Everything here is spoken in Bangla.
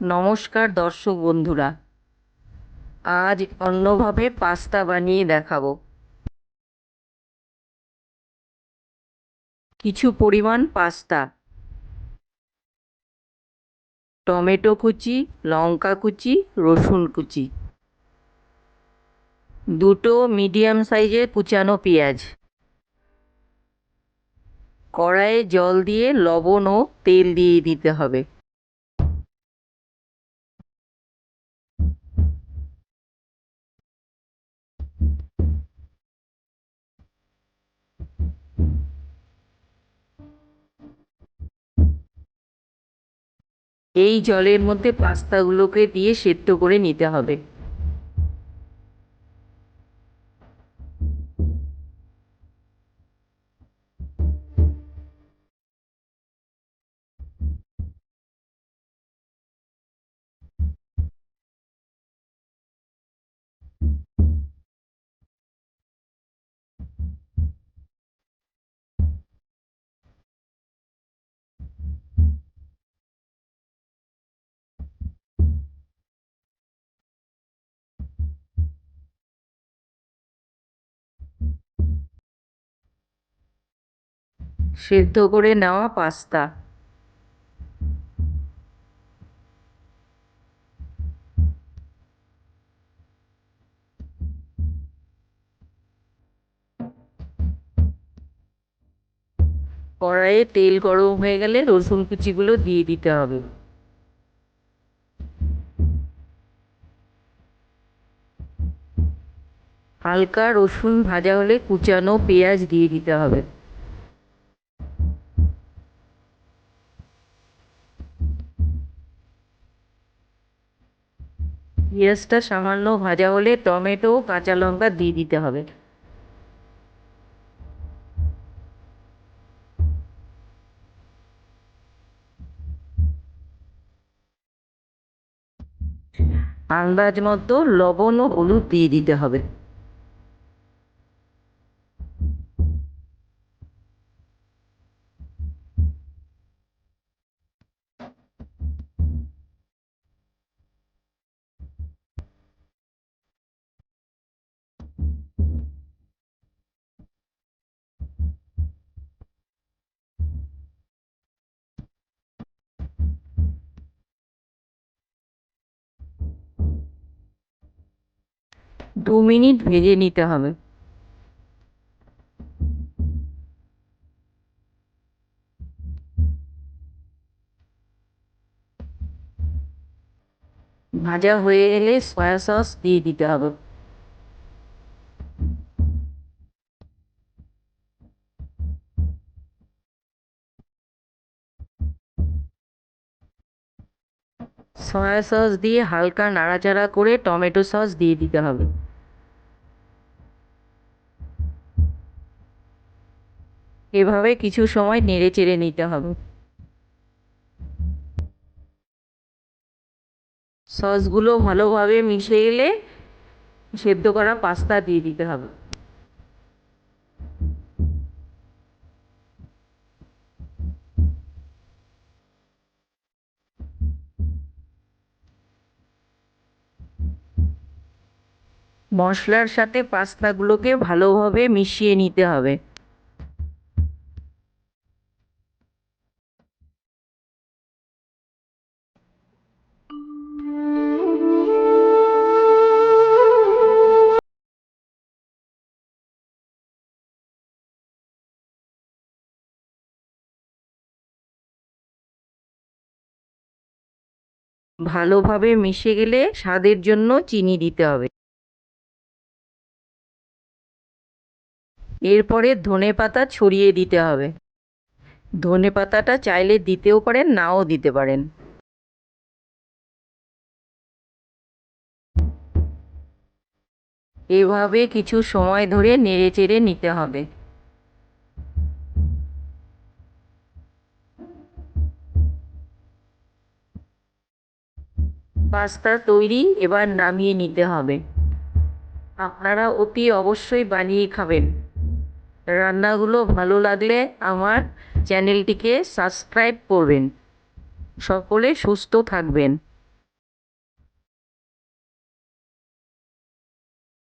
নমস্কার দর্শক বন্ধুরা। আজ অন্যভাবে পাস্তা বানিয়ে দেখাবো। কিছু পরিমাণ পাস্তা। টমেটো কুচি, লঙ্কা কুচি, রসুন কুচি। দুটো মিডিয়াম সাইজের কুচানো পেঁয়াজ। কড়াইয়ে জল দিয়ে লবণ ও তেল দিয়ে দিতে হবে। এই জলের মধ্যে পাস্তাগুলোকে দিয়ে সেদ্ধ করে নিতে হবে। সেদ্ধ করে নেওয়া পাস্তা। কড়াইয়ে তেল গরম হয়ে গেলে রসুন কুচিগুলো দিয়ে দিতে হবে। হালকা রসুন ভাজা হলে কুচানো পেঁয়াজ দিয়ে দিতে হবে। পেঁয়াজটা সামান্য ভাজা হলে টমেটো, কাঁচা লঙ্কা দিয়ে দিতে হবে। আন্দাজ মতো লবণ ও হলুদ দিয়ে দিতে হবে। দু মিনিট ভেজে নিতে হবে। ভাজা হয়ে এলে সয়া সস দিয়ে দিতে হবে। সয়া সস দিয়ে হালকা নাড়াচাড়া করে টমেটো সস দিয়ে দিতে হবে। এভাবে কিছু সময় নেড়ে চেড়ে নিতে হবে। সসগুলো ভালোভাবে মিশে গেলে সেদ্ধ করা পাস্তা দিয়ে দিতে হবে। মশলার সাথে পাস্তাগুলোকে ভালোভাবে মিশিয়ে নিতে হবে। ভালোভাবে মিশে গেলে স্বাদের জন্য চিনি দিতে হবে। এরপরে ধনে পাতা ছড়িয়ে দিতে হবে। ধনে পাতাটা চাইলে দিতেও পারেন, নাও দিতে পারেন। এভাবে কিছু সময় ধরে নেড়ে চেড়ে নিতে হবে। পাস্তা তৈরি এবার নামিয়ে নিতে হবে। আপনারা অতি অবশ্যই বানিয়ে খাবেন। রান্নাগুলো ভালো লাগলে আমার চ্যানেলটিকে সাবস্ক্রাইব করবেন। সকলে সুস্থ থাকবেন।